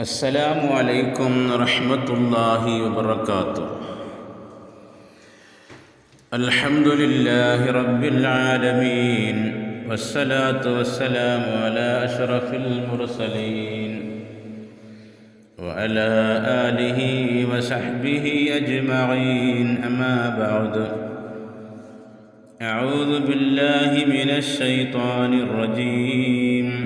السلام عليكم ورحمة الله وبركاته. الحمد لله رب العالمين والصلاة والسلام على أشرف المرسلين وعلى آله وصحبه أجمعين أما بعد. أعوذ بالله من الشيطان الرجيم.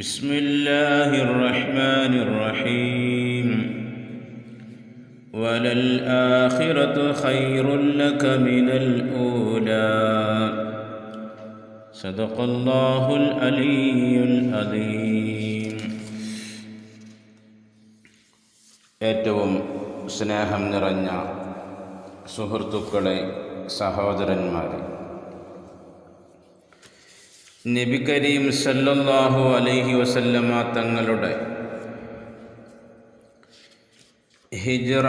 بسم الله الرحمن الرحيم وللآخرة خير لك من الأولى صدق الله العلي العظيم ഏറ്റവും സ്നേഹം നിറഞ്ഞ സുഹൃത്തുക്കളെ സഹോദരന്മാരെ നബി കരീം സല്ലല്ലാഹു അലൈഹി വസല്ലമ തങ്ങളുടെ ഹിജ്റ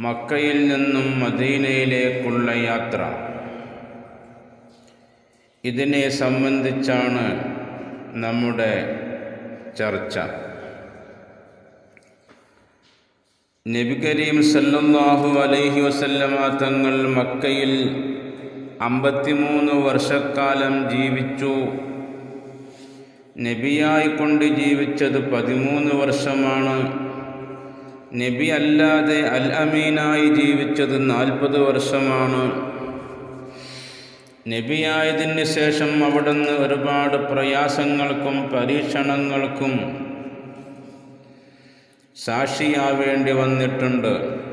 മക്കയിൽ നിന്നും മദീനയിലേക്കുള്ള യാത്ര. ഇതിനെ സംബന്ധിച്ചാണ് നമ്മുടെ ചർച്ച. നബി കരീം സല്ലല്ലാഹു അലൈഹി വസല്ലമ തങ്ങൾ മക്കയിൽ അമ്പത്തിമൂന്ന് വർഷക്കാലം ജീവിച്ചു. നബിയായിക്കൊണ്ട് ജീവിച്ചത് പതിമൂന്ന് വർഷമാണ്. നബി അല്ലാതെ അൽ അമീനായി ജീവിച്ചത് നാൽപ്പത് വർഷമാണ്. നബിയായതിന് ശേഷം അവിടുന്ന് ഒരുപാട് പ്രയാസങ്ങൾക്കും പരീക്ഷണങ്ങൾക്കും സാക്ഷിയാവേണ്ടി വന്നിട്ടുണ്ട്.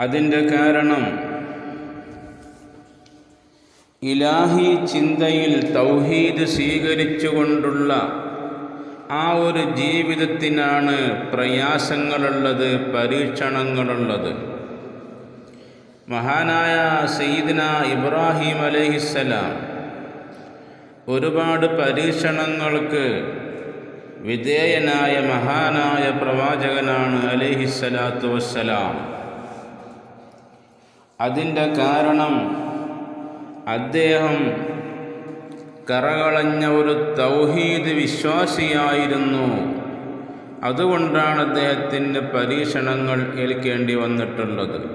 അതിന്റെ കാരണം ഇലാഹി ചിന്തയിൽ തൗഹീദ് സ്വീകരിച്ചുകൊണ്ടുള്ള ആ ഒരു ജീവിതത്തിനാണ് പ്രയാസങ്ങളുള്ളത് പരീക്ഷണങ്ങളുള്ളത്. മഹാനായ സയ്യിദ്ന ഇബ്രാഹിം അലഹിസ്സലാം ഒരുപാട് പരീക്ഷണങ്ങൾക്ക് വിധേയനായ മഹാനായ പ്രവാചകനാണ് അലഹിസ്സലാത്തു വസ്സലാം. അതിന്റെ കാരണം അദ്ദേഹം കറകളഞ്ഞ ഒരു തൗഹീദ് വിശ്വാസിയായിരുന്നു. അതുകൊണ്ടാണ് അദ്ദേഹത്തിന് പരീക്ഷണങ്ങൾ ഏൽക്കേണ്ടി വന്നിട്ടുള്ളത്.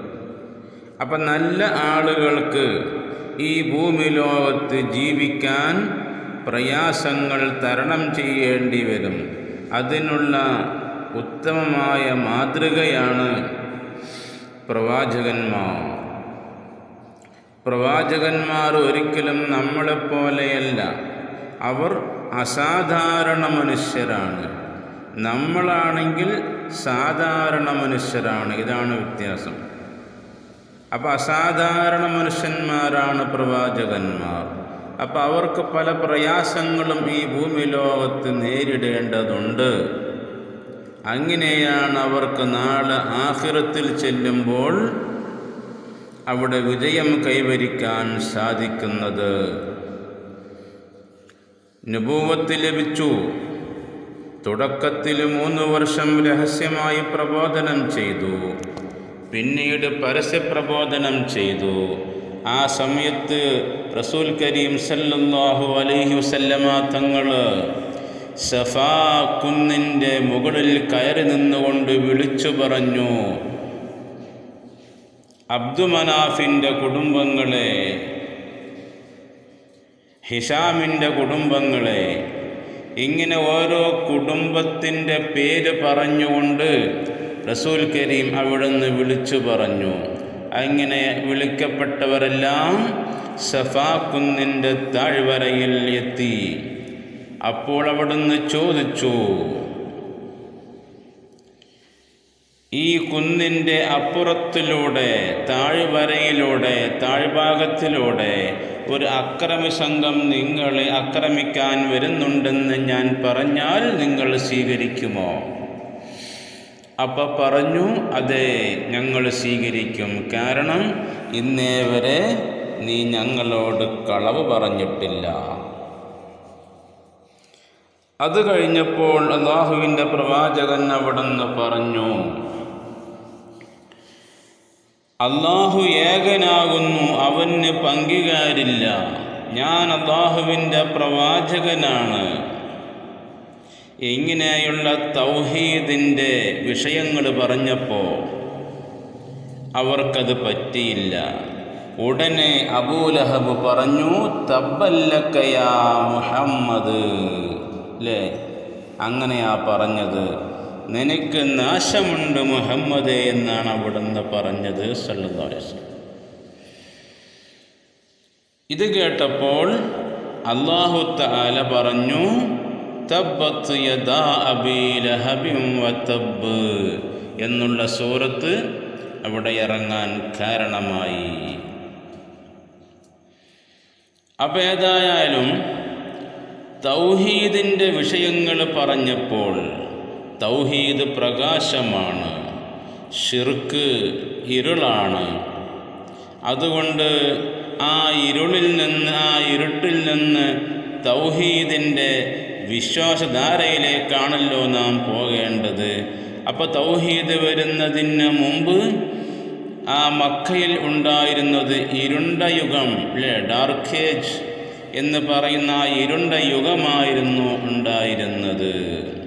അപ്പം നല്ല ആളുകൾക്ക് ഈ ഭൂമി ലോകത്ത് ജീവിക്കാൻ പ്രയാസങ്ങൾ തരണം ചെയ്യേണ്ടി വരും. അതിനുള്ള ഉത്തമമായ മാതൃകയാണ് പ്രവാചകന്മാർ. പ്രവാചകന്മാർ ഒരിക്കലും നമ്മളെപ്പോലെയല്ല അവർ അസാധാരണ മനുഷ്യരാണ്. നമ്മളാണെങ്കിൽ സാധാരണ മനുഷ്യരാണ്. ഇതാണ് വ്യത്യാസം. അപ്പോൾ അസാധാരണ മനുഷ്യന്മാരാണ് പ്രവാചകന്മാർ. അപ്പോൾ അവർക്ക് പല പ്രയാസങ്ങളും ഈ ഭൂമി ലോകത്ത് നേരിടേണ്ടതുണ്ട്. അങ്ങനെയാണ് അവർക്ക് നാളെ ആഹിറത്തിൽ ചെല്ലുമ്പോൾ അവിടെ വിജയം കൈവരിക്കാൻ സാധിക്കുന്നത്. നുപൂവത്ത് ലഭിച്ചു. തുടക്കത്തിൽ മൂന്ന് വർഷം രഹസ്യമായി പ്രബോധനം ചെയ്തു. പിന്നീട് പരസ്യപ്രബോധനം ചെയ്തു. ആ സമയത്ത് റസൂൽ കരീം സല്ലാഹു അലൈഹി വസല്ലമ തങ്ങൾ സഫാ കുന്നിന്റെ മുകളിൽ കയറി നിന്നുകൊണ്ട് വിളിച്ചു പറഞ്ഞു അബ്ദുമനാഫിന്റെ കുടുംബങ്ങളെ ഹിഷാമിന്റെ കുടുംബങ്ങളെ ഇങ്ങനെ ഓരോ കുടുംബത്തിന്റെ പേര് പറഞ്ഞുകൊണ്ട് റസൂൽ കരീം അവിടുന്ന് വിളിച്ചു പറഞ്ഞു. അങ്ങനെ വിളിക്കപ്പെട്ടവരെല്ലാം സഫാക്കുന്നിന്റെ താഴ്വരയിൽ എത്തി. അപ്പോൾ അവിടുന്ന് ചോദിച്ചു ഈ കുന്നിന്റെ അപ്പുറത്തിലൂടെ താഴ്വരയിലൂടെ താഴ്ഭാഗത്തിലൂടെ ഒരു അക്രമി സംഘം നിങ്ങളെ ആക്രമിക്കാൻ വരുന്നുണ്ടെന്ന് ഞാൻ പറഞ്ഞാൽ നിങ്ങൾ സ്വീകരിക്കുമോ? അപ്പം പറഞ്ഞു അതെ ഞങ്ങൾ സ്വീകരിക്കും. കാരണം ഇന്നേ വരെ നീ ഞങ്ങളോട് കളവ് പറഞ്ഞിട്ടില്ല. അത് കഴിഞ്ഞപ്പോൾ അള്ളാഹുവിന്റെ പ്രവാചകൻ അവിടുന്ന് പറഞ്ഞു അള്ളാഹു ഏകനാകുന്നു അവന് പങ്കുകാരില്ല. ഞാൻ അള്ളാഹുവിന്റെ പ്രവാചകനാണ്. ഇങ്ങനെയുള്ള തൗഹീദിന്റെ വിഷയങ്ങൾ പറഞ്ഞപ്പോൾ അവർക്കത് പറ്റിയില്ല. ഉടനെ അബൂലഹബ് പറഞ്ഞു തബ്ബല്ലക്കയാ മുഹമ്മദ്. അല്ലേ അങ്ങനെയാ പറഞ്ഞത്. നിനക്ക് നാശമുണ്ട് മുഹമ്മദ് എന്നാണ് അവിടുന്ന് പറഞ്ഞത് സല്ലാസ് ഇത് കേട്ടപ്പോൾ അള്ളാഹു താല പറഞ്ഞു എന്നുള്ള സൂറത്ത് അവിടെ ഇറങ്ങാൻ കാരണമായി. അപ്പം ഏതായാലും തൗഹീദിന്റെ വിഷയങ്ങൾ പറഞ്ഞപ്പോൾ തൗഹീദ് പ്രകാശമാണ്. ഷിർക്ക് ഇരുളാണ്. അതുകൊണ്ട് ആ ഇരുളിൽ നിന്ന് ആ ഇരുട്ടിൽ നിന്ന് തൗഹീദിന്റെ വിശ്വാസധാരയിലേക്കാണല്ലോ നാം പോകേണ്ടത്. അപ്പോൾ തൗഹീദ് വരുന്നതിന് മുമ്പ് ആ മക്കയിൽ ഉണ്ടായിരുന്നത് ഇരുണ്ട യുഗം അല്ലേ? ഡാർക്ക് ഏജ് എന്ന് പറയുന്ന ആ ഇരുണ്ട യുഗമായിരുന്നു ഉണ്ടായിരുന്നത്.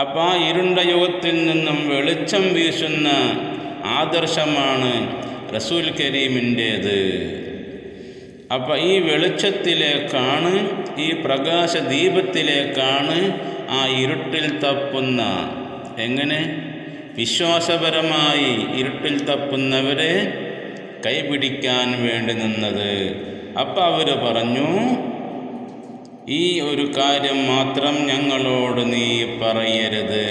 അപ്പം ആ ഇരുണ്ട യുഗത്തിൽ നിന്നും വെളിച്ചം വീശുന്ന ആദർശമാണ് റസൂൽ കരീമിന്റേത്. അപ്പം ഈ വെളിച്ചത്തിലേക്കാണ് ഈ പ്രകാശ ദീപത്തിലേക്കാണ് ആ ഇരുട്ടിൽ തപ്പുന്ന. എങ്ങനെ? വിശ്വാസപരമായി ഇരുട്ടിൽ തപ്പുന്നവരെ കൈപിടിക്കാൻ വേണ്ടി നിന്നത്. അപ്പം അവർ പറഞ്ഞു ഈ ഒരു കാര്യം മാത്രം ഞങ്ങളോട് നീ പറയരുത്.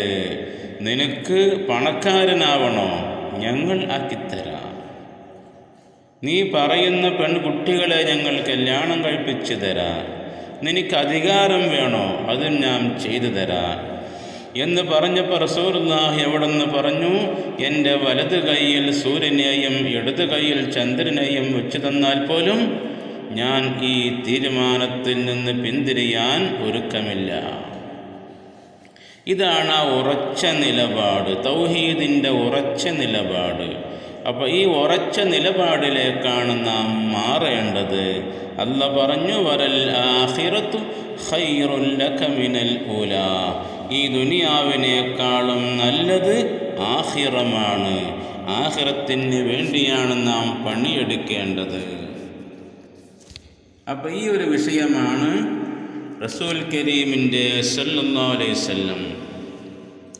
നിനക്ക് പണക്കാരനാവണോ? ഞങ്ങൾ ആക്കിത്തരാം. നീ പറയുന്ന പെൺകുട്ടികളെ ഞങ്ങൾ കല്യാണം കഴിപ്പിച്ചു തരാം. നിനക്ക് അധികാരം വേണോ? അത് ഞാൻ ചെയ്തു തരാം. എന്ന് പറഞ്ഞപ്പോൾ റസൂർലാഹി എവിടെന്ന് പറഞ്ഞു എന്റെ വലത് കൈയിൽ സൂര്യനെയും ഇടത് കൈയിൽ ചന്ദ്രനെയും വെച്ചു തന്നാൽ പോലും ഞാൻ ഈ തീരുമാനത്തിൽ നിന്ന് പിന്തിരിയാൻ ഒരുക്കമില്ല. ഇതാണ് ആ ഉറച്ച നിലപാട് തൗഹീദിന്റെ ഉറച്ച നിലപാട്. അപ്പോൾ ഈ ഉറച്ച നിലപാടിലേക്കാണ് നാം മാറേണ്ടത്. അല്ല പറഞ്ഞു വരൽ ആഹിറത്തു മിനൽ ഊല ഈ ദുനിയാവിനേക്കാളും നല്ലത് ആഹിറമാണ് ആഹിറത്തിന് വേണ്ടിയാണ് നാം പണിയെടുക്കേണ്ടത്. അപ്പോൾ ഈ ഒരു വിഷയമാണ് റസൂൽ കരീമിന്റെ വസല്ലം.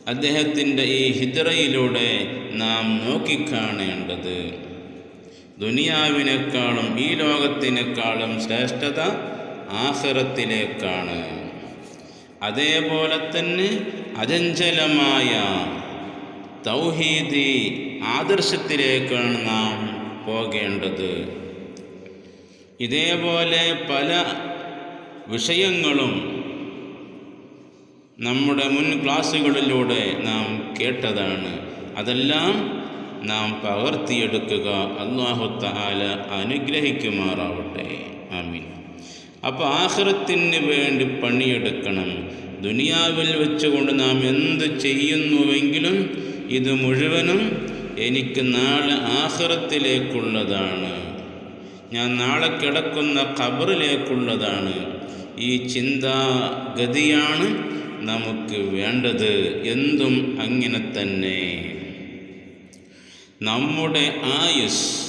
അദ്ദേഹത്തിന്റെ ഈ ഹിദ്രയിലൂടെ നാം നോക്കിക്കാണേണ്ടത്. ദുനിയാവിനേക്കാളും ഈ ലോകത്തിനേക്കാളും ശ്രേഷ്ഠത ആഹ്റത്തിലേക്കാണ് അതേപോലെ തന്നെ അചഞ്ചലമായ തൗഹീദി ആദർശത്തിലേക്കാണ് നാം പോകേണ്ടത്. ഇതേപോലെ പല വിഷയങ്ങളും നമ്മുടെ മുൻ ക്ലാസ്സുകളിലൂടെ നാം കേട്ടതാണ്. അതെല്ലാം നാം പകർത്തിയെടുക്കുക. അള്ളാഹു താല അനുഗ്രഹിക്കുമാറാവട്ടെ. ആമീൻ. അപ്പോൾ ആഹ്റത്തിന് വേണ്ടി പണിയെടുക്കണം. ദുനിയാവിൽ വെച്ചുകൊണ്ട് നാം എന്ത് ചെയ്യുന്നുവെങ്കിലും ഇത് മുഴുവനും എനിക്ക് നാളെ ആഹ്റത്തിലേക്കുള്ളതാണ്. ഞാൻ നാളെ കിടക്കുന്ന ഖബറിലേക്കുള്ളതാണ്. ഈ ചിന്താഗതിയാണ് നമുക്ക് വേണ്ടത്. എന്തും അങ്ങനെ തന്നെ. നമ്മുടെ ആയുസ്.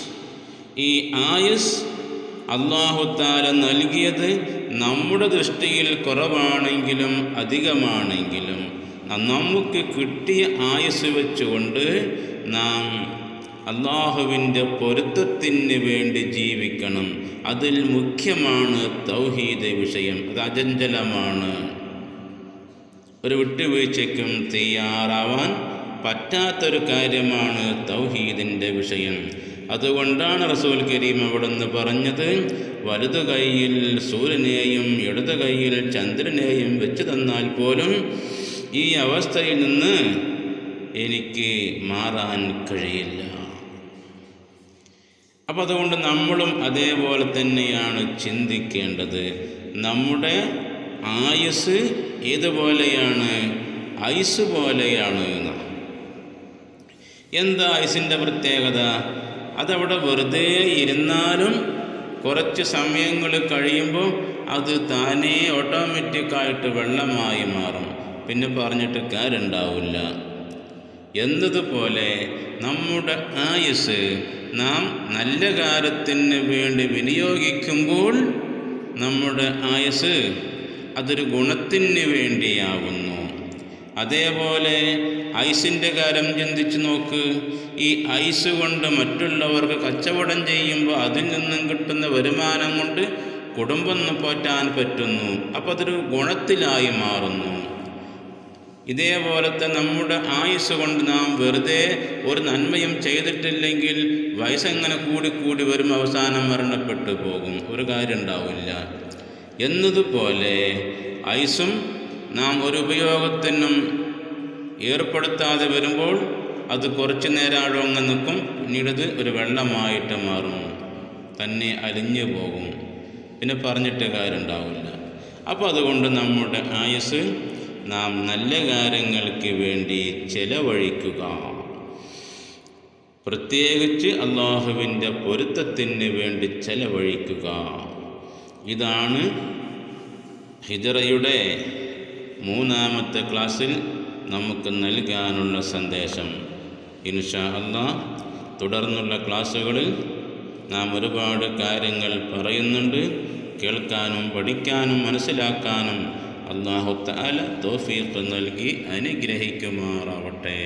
ഈ ആയുസ് അള്ളാഹുത്താല നൽകിയത് നമ്മുടെ ദൃഷ്ടിയിൽ കുറവാണെങ്കിലും അധികമാണെങ്കിലും നമുക്ക് കിട്ടിയ ആയുസ് വെച്ചുകൊണ്ട് നാം അള്ളാഹുവിന്റെ പൊരുത്തത്തിന് വേണ്ടി ജീവിക്കണം. അതിൽ മുഖ്യമാണ് തൗഹീദ് വിഷയം. അത് അജഞ്ചലമാണ് ഒരു വിട്ടുവീഴ്ചയ്ക്കും തയ്യാറാവാൻ പറ്റാത്തൊരു കാര്യമാണ് തൗഹീദിന്റെ വിഷയം. അതുകൊണ്ടാണ് റസൂൽ കരീം അവിടുന്ന് പറഞ്ഞത് വലതു കൈയിൽ സൂര്യനെയും ഇടതു കൈയിൽ ചന്ദ്രനെയും വെച്ച് തന്നാൽ പോലും ഈ അവസ്ഥയിൽ നിന്ന് എനിക്ക് മാറാൻ കഴിയില്ല. അപ്പം അതുകൊണ്ട് നമ്മളും അതേപോലെ തന്നെയാണ് ചിന്തിക്കേണ്ടത്. നമ്മുടെ ആയുസ് ഏതുപോലെയാണ്? ഐസ് പോലെയാണ് എന്താ ഐസിന്റെ പ്രത്യേകത? അതവിടെ വെറുതെ ഇരുന്നാലും കുറച്ച് സമയങ്ങൾ കഴിയുമ്പോൾ അത് താനേ ഓട്ടോമാറ്റിക്കായിട്ട് വെള്ളമായി മാറും. പിന്നെ പറഞ്ഞിട്ട് കാര്യമുണ്ടാവില്ല. എന്നതുപോലെ നമ്മുടെ ആയുസ് നാം നല്ല കാര്യത്തിന് വേണ്ടി വിനിയോഗിക്കുമ്പോൾ നമ്മുടെ ആയസ് അതൊരു ഗുണത്തിന് വേണ്ടിയാവുന്നു. അതേപോലെ ഐസിന്റെ കാര്യം ചിന്തിച്ച് നോക്ക്. ഈ ഐസ് കൊണ്ട് മറ്റുള്ളവർക്ക് കച്ചവടം ചെയ്യുമ്പോൾ അതിൽ നിന്നും കിട്ടുന്ന വരുമാനം കൊണ്ട് കുടുംബം പോറ്റാൻ പറ്റുന്നു. അപ്പോൾ അതൊരു ഗുണത്തിലായി മാറുന്നു. ഇതേപോലത്തെ നമ്മുടെ ആയുസ് കൊണ്ട് നാം വെറുതെ ഒരു നന്മയും ചെയ്തിട്ടില്ലെങ്കിൽ വയസ്സെങ്ങനെ കൂടി കൂടി വരും അവസാനം മരണപ്പെട്ടു പോകും. ഒരു കാര്യം ഉണ്ടാവില്ല. എന്നതുപോലെ ഐസും നാം ഒരു ഉപയോഗത്തിനും ഏർപ്പെടുത്താതെ വരുമ്പോൾ അത് കുറച്ചു നേരം നിൽക്കും. പിന്നീടത് ഒരു വെള്ളമായിട്ട് മാറും. തന്നെ അലിഞ്ഞു പോകും. പിന്നെ പറഞ്ഞിട്ട് കാര്യം ഉണ്ടാവില്ല. അപ്പോൾ അതുകൊണ്ട് നമ്മുടെ ആയുസ് നാം നല്ല കാര്യങ്ങൾക്ക് വേണ്ടി ചെലവഴിക്കുക. പ്രത്യേകിച്ച് അള്ളാഹുവിന്റെ പൊരുത്തത്തിന് വേണ്ടി ചെലവഴിക്കുക. ഇതാണ് ഹിജറയുടെ മൂന്നാമത്തെ ക്ലാസ്സിൽ നമുക്ക് നൽകാനുള്ള സന്ദേശം. ഇൻഷാ അല്ലാ തുടർന്നുള്ള ക്ലാസ്സുകളിൽ നാം ഒരുപാട് കാര്യങ്ങൾ പറയുന്നുണ്ട്. കേൾക്കാനും പഠിക്കാനും മനസ്സിലാക്കാനും അള്ളാഹു താല തോഫീഖ് നൽകി അനുഗ്രഹിക്കുമാറാവട്ടെ.